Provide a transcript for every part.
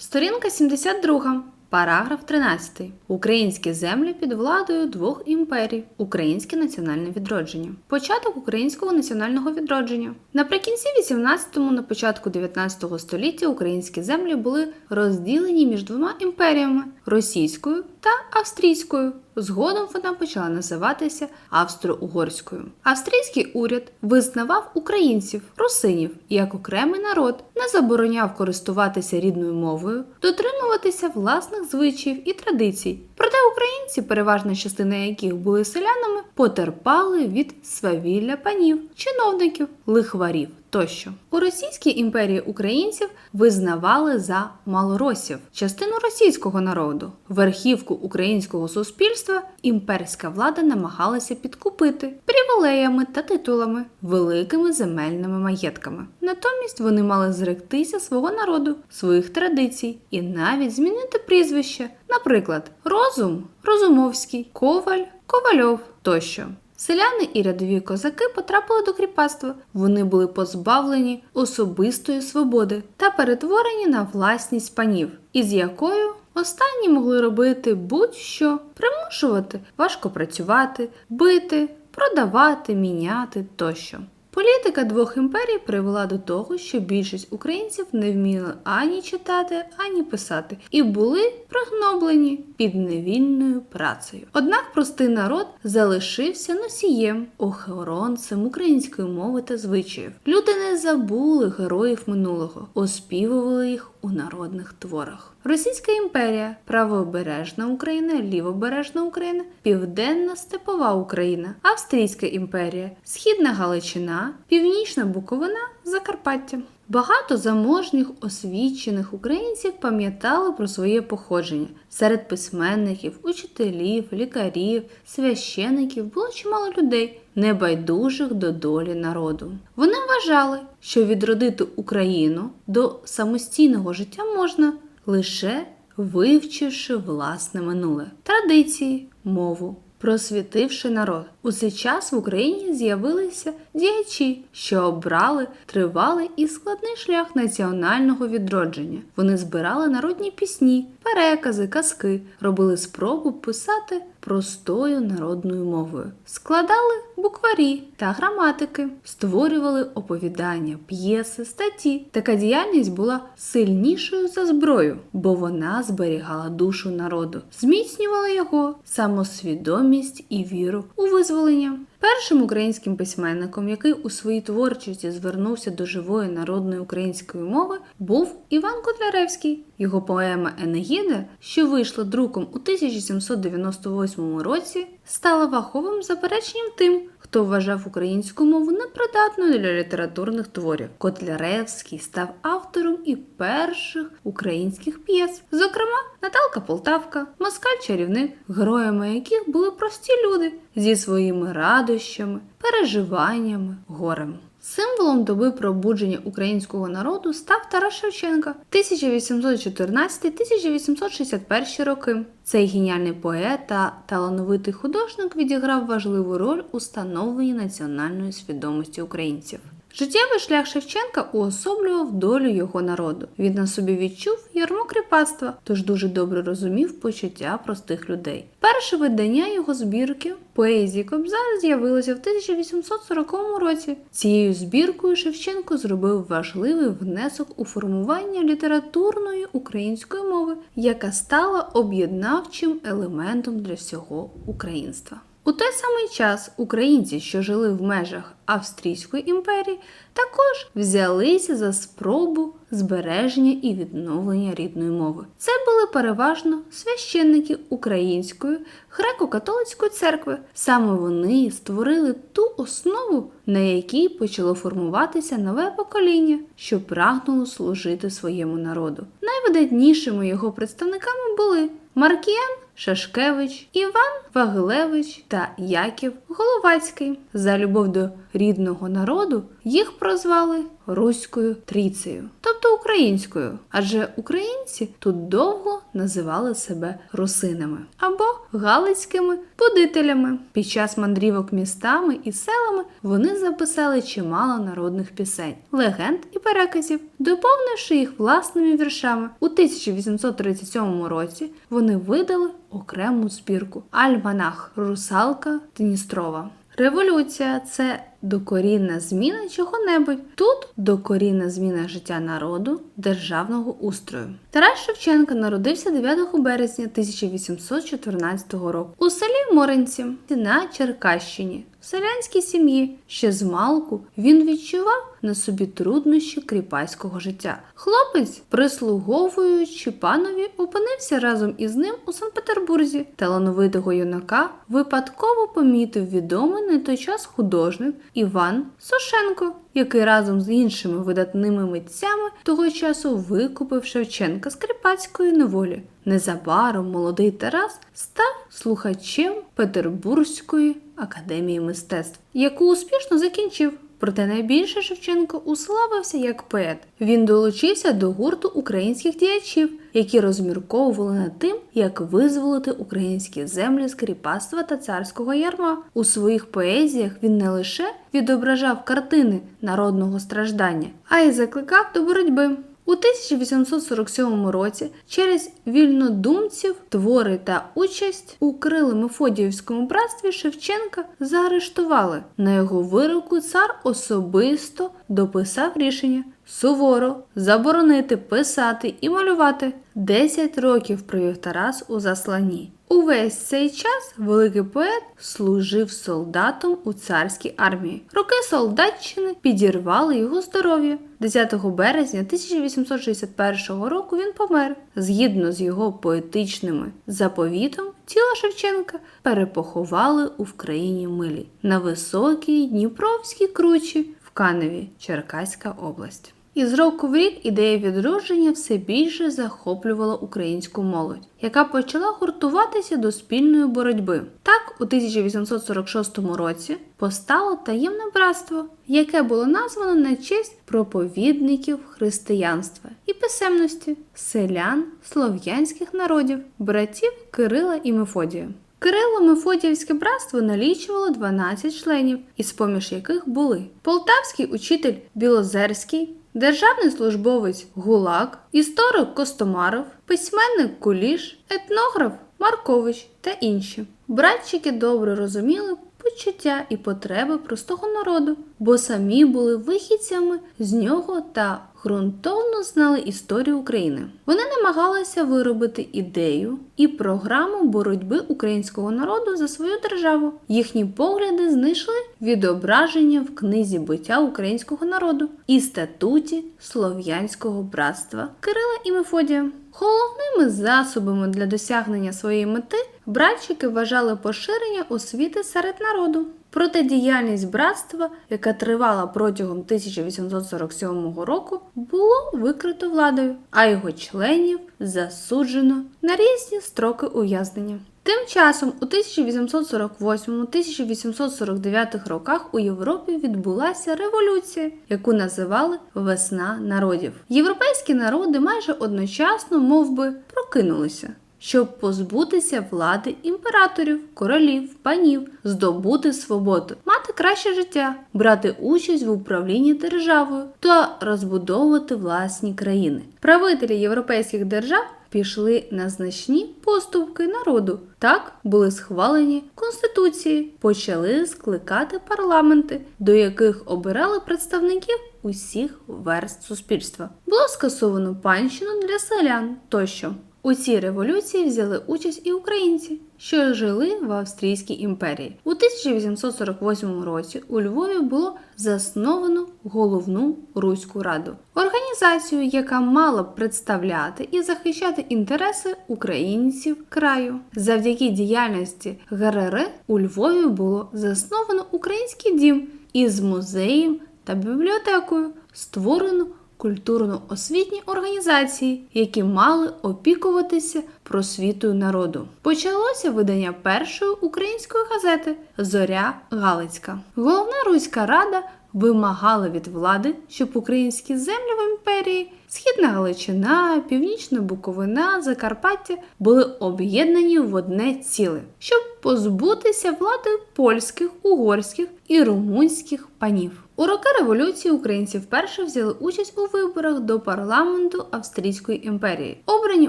Сторінка 72. Параграф 13. Українські землі під владою двох імперій. Українське національне відродження. Початок українського національного відродження. Наприкінці 18-му, на початку 19 століття українські землі були розділені між двома імперіями російською та австрійською. Згодом вона почала називатися Австро-Угорською. Австрійський уряд визнавав українців, русинів як окремий народ, не забороняв користуватися рідною мовою, дотримуватися власних звичаїв і традицій. Проте українці, переважна частина яких були селянами, потерпали від свавілля панів, чиновників, лихварів. Тощо у Російській імперії українців визнавали за малоросів, частину російського народу. Верхівку українського суспільства імперська влада намагалася підкупити привілеями та титулами, великими земельними маєтками. Натомість вони мали зректися свого народу, своїх традицій і навіть змінити прізвище, наприклад, розум Розумовський, Коваль, Ковальов тощо. Селяни і рядові козаки потрапили до кріпацтва. Вони були позбавлені особистої свободи та перетворені на власність панів, із якою останні могли робити будь-що, примушувати важко працювати, бити, продавати, міняти тощо. Політика двох імперій привела до того, що більшість українців не вміли ані читати, ані писати, і були пригноблені під невільною працею. Однак простий народ залишився носієм, охоронцем української мови та звичаїв. Люди не забули героїв минулого, оспівували їх у народних творах. Російська імперія, правобережна Україна, лівобережна Україна, південна степова Україна, Австрійська імперія, Східна Галичина, Північна Буковина, Закарпаття. Багато заможніх освічених українців пам'ятали про своє походження. Серед письменників, учителів, лікарів, священиків було чимало людей, небайдужих до долі народу. Вони вважали, що відродити Україну до самостійного життя можна лише вивчивши власне минуле, традиції, мову, просвітивши народ. У цей час в Україні з'явилися діячі, що обрали тривалий і складний шлях національного відродження. Вони збирали народні пісні, перекази, казки, робили спробу писати простою народною мовою, складали букварі та граматики, створювали оповідання, п'єси, статті. Така діяльність була сильнішою за зброю, бо вона зберігала душу народу, зміцнювала його самосвідомість і віру у визволення. Першим українським письменником, який у своїй творчості звернувся до живої народної української мови, був Іван Котляревський. Його поема Енегіда, що вийшла друком у 1798 році, стала ваховим запереченням тим, хто вважав українську мову непридатною для літературних творів. Котляревський став автором і перших українських п'єс, зокрема Наталка Полтавка, Москаль чарівник, героями яких були прості люди зі своїми радощами, переживаннями, горем. Символом доби пробудження українського народу став Тарас Шевченка 1814-1861 роки. Цей геніальний поет та талановитий художник відіграв важливу роль у становленні національної свідомості українців. Життєвий шлях Шевченка уособлював долю його народу. Він на собі відчув ярмо кріпацтва, тож дуже добре розумів почуття простих людей. Перше видання його збірки поезії Кобзар з'явилося в 1840 році. Цією збіркою Шевченко зробив важливий внесок у формування літературної української мови, яка стала об'єднавчим елементом для всього українства. У той самий час українці, що жили в межах Австрійської імперії, також взялися за спробу збереження і відновлення рідної мови. Це були переважно священники Української греко-католицької церкви. Саме вони створили ту основу, на якій почало формуватися нове покоління, що прагнуло служити своєму народу. Найвидатнішими його представниками були Маркіян, Шашкевич, Іван Вагилевич та Яків Головацький. За любов до рідного народу їх прозвали Руською Трійцею, тобто українською, адже українці тут довго називали себе русинами або галицькими будителями. Під час мандрівок містами і селами вони записали чимало народних пісень, легенд і переказів, доповнивши їх власними віршами. У 1837 році вони видали окрему збірку Альманах Русалка Дністрова. Революція це докорінна зміна чого-небудь. Тут докорінна зміна життя народу, державного устрою. Тарас Шевченко народився 9 березня 1814 року у селі Моренці на Черкащині. Селянській сім'ї ще з малку він відчував на собі труднощі кріпацького життя. Хлопець, прислуговуючи панові, опинився разом із ним у Санкт-Петербурзі. Талановитого юнака випадково помітив відомий на той час художник Іван Сошенко, який разом з іншими видатними митцями того часу викупив Шевченка з кріпацької неволі. Незабаром молодий Тарас став слухачем Петербурзької академії мистецтв, яку успішно закінчив. Проте найбільше Шевченко уславився як поет. Він долучився до гурту українських діячів, які розмірковували над тим, як визволити українські землі з кріпацтва та царського ярма. У своїх поезіях він не лише відображав картини народного страждання, а й закликав до боротьби. У 1847 році через вільнодумців, твори та участь у Крили Мефодіївському братстві Шевченка заарештували. На його вироку цар особисто дописав рішення суворо заборонити писати і малювати. Десять років провів Тарас у засланні. Увесь цей час великий поет служив солдатом у царській армії. Роки солдатчини підірвали його здоров'я. 10 березня 1861 року він помер. Згідно з його поетичними заповітом, тіло Шевченка перепоховали у Вкраїні Милі на високій Дніпровській кручі в Каневі, Черкаська область. Із року в рік ідея відродження все більше захоплювала українську молодь, яка почала гуртуватися до спільної боротьби. Так, у 1846 році постало таємне братство, яке було названо на честь проповідників християнства і писемності, селян слов'янських народів, братів Кирила і Мефодія. Кирило Мефодіївське братство налічувало 12 членів, із поміж яких були полтавський учитель Білозерський, державний службовець Гулак, історик Костомаров, письменник Куліш, етнограф Маркович та інші. Братчики добре розуміли почуття і потреби простого народу, бо самі були вихідцями з нього та ґрунтовно знали історію України. Вони намагалися виробити ідею і програму боротьби українського народу за свою державу. Їхні погляди знайшли відображення в книзі буття українського народу і статуті Слов'янського братства Кирила і Мефодія. Головними засобами для досягнення своєї мети братчики вважали поширення освіти серед народу. Проте діяльність братства, яка тривала протягом 1847 року, було викрито владою, а його членів засуджено на різні строки ув'язнення. Тим часом у 1848-1849 роках у Європі відбулася революція, яку називали Весна народів. Європейські народи майже одночасно мов би, прокинулися. Щоб позбутися влади імператорів, королів, панів, здобути свободу, мати краще життя, брати участь в управлінні державою та розбудовувати власні країни. Правителі європейських держав пішли на значні поступки народу. Так були схвалені конституції, почали скликати парламенти, до яких обирали представників усіх верст суспільства. Було скасовано панщину для селян тощо. У цій революції взяли участь і українці, що жили в Австрійській імперії. У 1848 році у Львові було засновано головну Руську раду, організацію, яка мала б представляти і захищати інтереси українців краю. Завдяки діяльності ГРР у Львові було засновано український дім із музеєм та бібліотекою, створено культурно-освітні організації, які мали опікуватися просвітою народу. Почалося видання першої української газети Зоря Галицька. Головна руська рада вимагала від влади, щоб українські землі в імперії, Східна Галичина, Північна Буковина, Закарпаття були об'єднані в одне ціле, щоб позбутися влади польських, угорських і румунських панів. У роки революції українці вперше взяли участь у виборах до парламенту Австрійської імперії. Обрані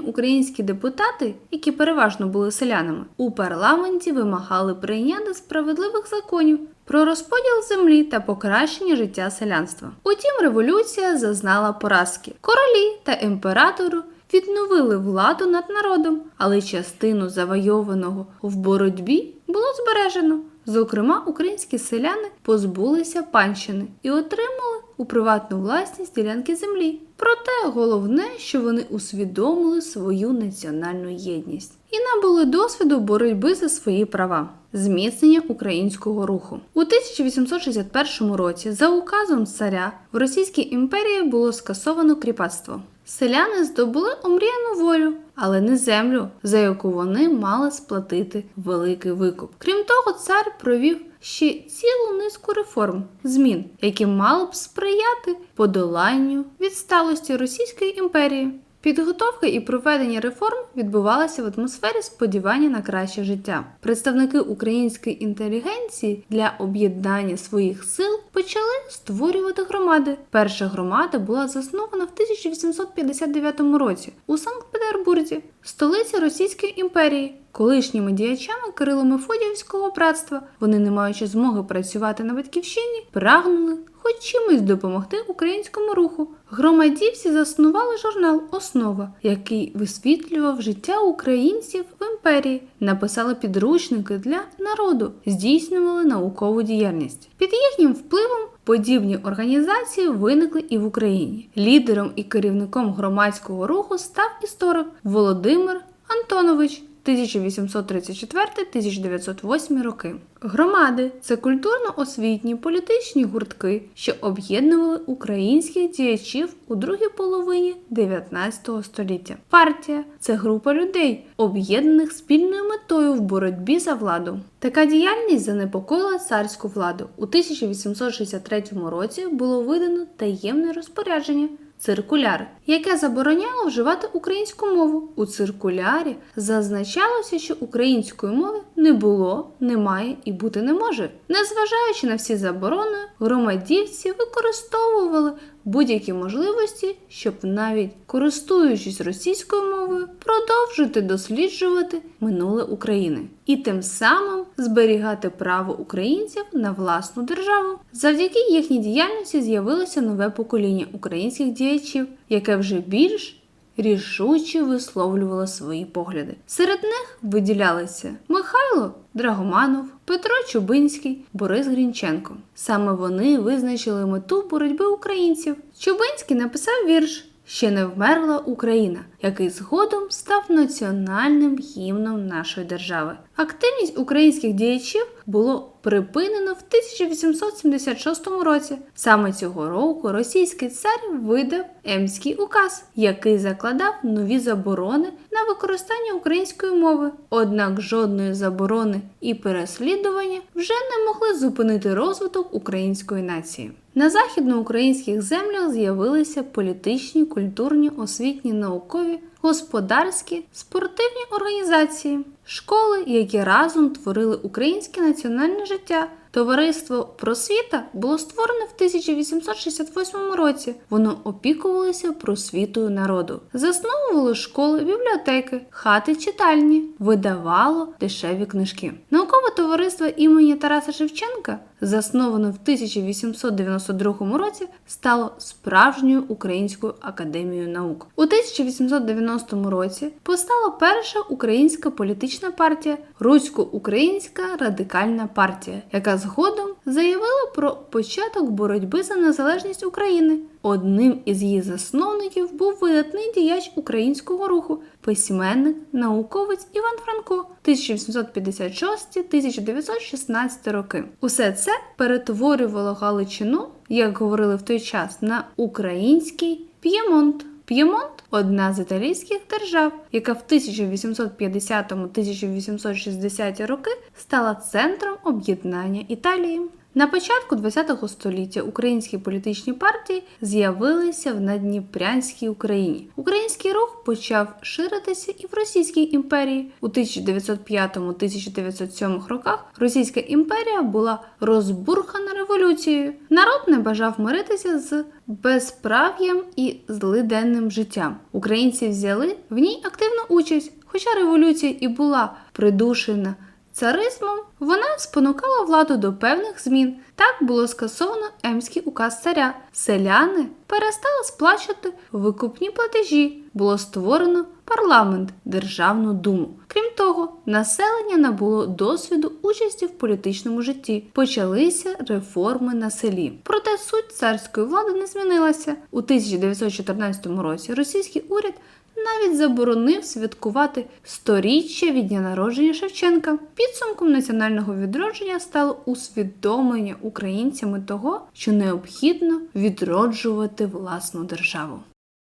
українські депутати, які переважно були селянами, у парламенті вимагали прийняти справедливих законів про розподіл землі та покращення життя селянства. Утім, революція зазнала поразки. Королі та імператору відновили владу над народом, але частину завойованого в боротьбі було збережено. Зокрема, українські селяни позбулися панщини і отримали у приватну власність ділянки землі. Проте головне, що вони усвідомили свою національну єдність і набули досвіду боротьби за свої права. Зміцнення українського руху у 1861 році за указом царя в Російській імперії було скасовано кріпацтво. Селяни здобули омріяну волю, але не землю, за яку вони мали сплатити великий викуп. Крім того, цар провів ще цілу низку реформ, змін, які мали б сприяти подоланню відсталості Російської імперії. Підготовка і проведення реформ відбувалися в атмосфері сподівання на краще життя. Представники української інтелігенції для об'єднання своїх сил почали створювати громади. Перша громада була заснована в 1859 році у Санкт-Петербурзі, столиці Російської імперії. Колишніми діячами Кирило Мефодіївського братства вони, не маючи змоги працювати на батьківщині, прагнули хоч чимось допомогти українському руху. Громадівці заснували журнал Основа, який висвітлював життя українців в імперії, написали підручники для народу, здійснювали наукову діяльність. Під їхнім впливом подібні організації виникли і в Україні. Лідером і керівником громадського руху став історик Володимир Антонович. 1834-1908 роки. Громади це культурно-освітні політичні гуртки, що об'єднували українських діячів у другій половині 19 століття. Партія це група людей, об'єднаних спільною метою в боротьбі за владу. Така діяльність занепокоїла царську владу. У 1863 році було видано таємне розпорядження циркуляр, яке забороняло вживати українську мову. У циркулярі зазначалося, що української мови не було, немає і бути не може. Незважаючи на всі заборони, громадівці використовували будь-які можливості, щоб навіть користуючись російською мовою, продовжити досліджувати минуле України і тим самим зберігати право українців на власну державу. Завдяки їхній діяльності з'явилося нове покоління українських діячів, яке вже більш рішуче висловлювала свої погляди. Серед них виділялися Михайло Драгоманов, Петро Чубинський, Борис Грінченко. Саме вони визначили мету боротьби українців. Чубинський написав вірш. Ще не вмерла Україна, який згодом став національним гімном нашої держави. Активність українських діячів було припинено в 1876 році. Саме цього року російський цар видав Емський указ, який закладав нові заборони на використання української мови. Однак жодної заборони і переслідування вже не могли зупинити розвиток української нації. На західноукраїнських землях з'явилися політичні, культурні, освітні, наукові, господарські, спортивні організації, школи, які разом творили українське національне життя. Товариство просвіта було створене в 1868 році. Воно опікувалося просвітою народу, засновувало школи, бібліотеки, хати, читальні, видавало дешеві книжки. Наукове товариство імені Тараса Шевченка, засноване в 1892 році, стало справжньою українською академією наук. У 1890 році постала перша українська політична партія Русько-Українська радикальна партія, яка згодом заявила про початок боротьби за незалежність України. Одним із її засновників був видатний діяч українського руху, письменник, науковець Іван Франко 1856-1916 роки. Усе це перетворювало Галичину, як говорили в той час, на український П'ємонт. П'ємонт одна з італійських держав, яка в 1850-1860 роки стала центром об'єднання Італії. На початку ХХ століття українські політичні партії з'явилися в Надніпрянській Україні. Український рух почав ширитися і в Російській імперії. У 1905-1907 роках Російська імперія була розбурхана революцією. Народ не бажав миритися з безправ'ям і злиденним життям. Українці взяли в ній активну участь, хоча революція і була придушена. Царизмом вона спонукала владу до певних змін. Так було скасовано емський указ царя. Селяни перестали сплачувати викупні платежі. Було створено парламент, державну думу. Крім того, населення набуло досвіду участі в політичному житті. Почалися реформи на селі. Проте суть царської влади не змінилася. У 1914 році російський уряд навіть заборонив святкувати сторіччя від дня народження Шевченка. Підсумком національного відродження стало усвідомлення українцями того, що необхідно відроджувати власну державу.